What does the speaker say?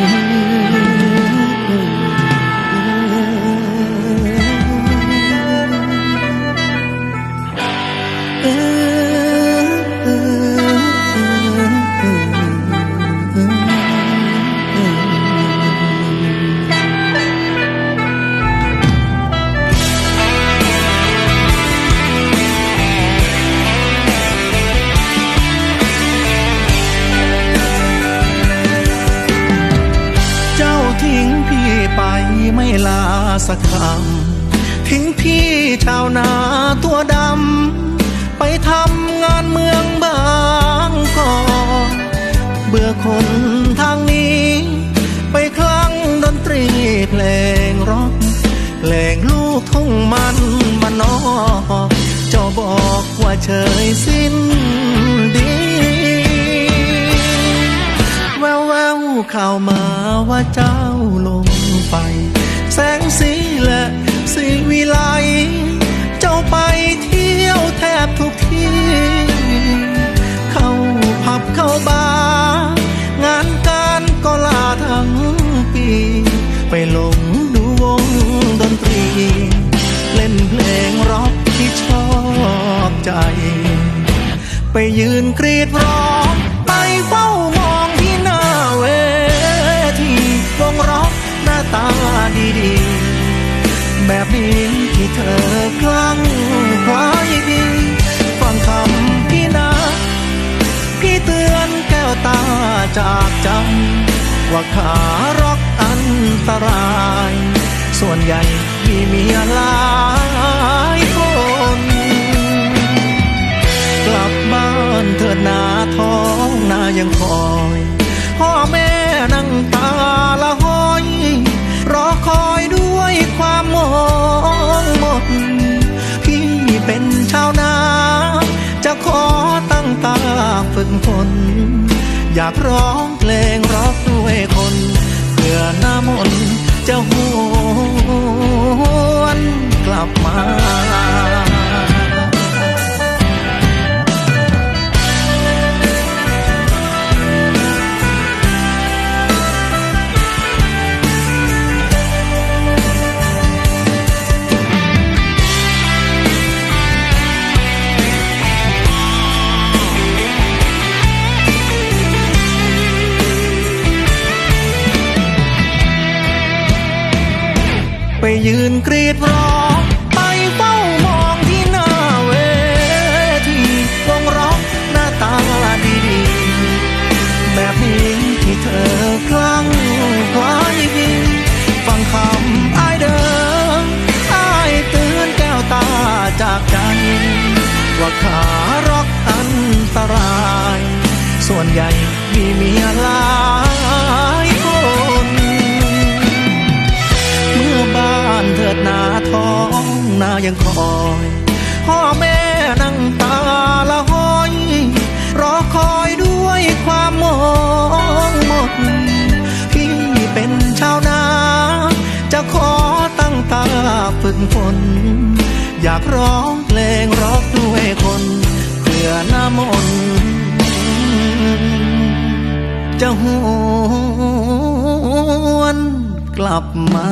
เไม่ลาสักคำทิ้งพี่ชาวนาตัวดำ ไปทำงานเมืองบางกอกเบื่อคนทางนี้ ไปคลั่งดนตรีเพลงร็อกเพลงลูกทุ่งมันมานอกเจ้าบอกว่าเฉยสิ้นดีแววแววข่าวมาว่าเจ้า ใจ ไปยืนกรีดร้อง ไปเฝ้ามองที่หน้าเวทีวงร็อกหน้าตาดีๆ แบบนี้ที่เธอคลั่งคล้ายดีฟังคำพี่นะ พี่เตือนแก้วตาจากใจว่าขาร็อกอันตราย ส่วนใหญ่มีเมียหลาย อยากร้องเพลงร็อกด้วยคนเพื่อหน้ามนต์จะหวนกลับมา ยืนกรีดร้อง ไปเฝ้ามองที่หน้าเวทีวงร็อกหน้าตาดีๆแบบนี้ที่เธอคลั่งคล้ายฟังคำอ้ายเดิมอ้ายเตือนแก้วตาจากใจ ว่าขาร็อกอันตราย ส่วนใหญ่มีเมียลาย ยังคอยพ่อแม่นั่งตาละห้อย รอคอยด้วยความมองหมด พี่เป็นชาวนา จะขอตั้งตาฝึกฝนอยากร้องเพลงร็อกด้วยคนเพื่อน้ามนต์จะหวนกลับมา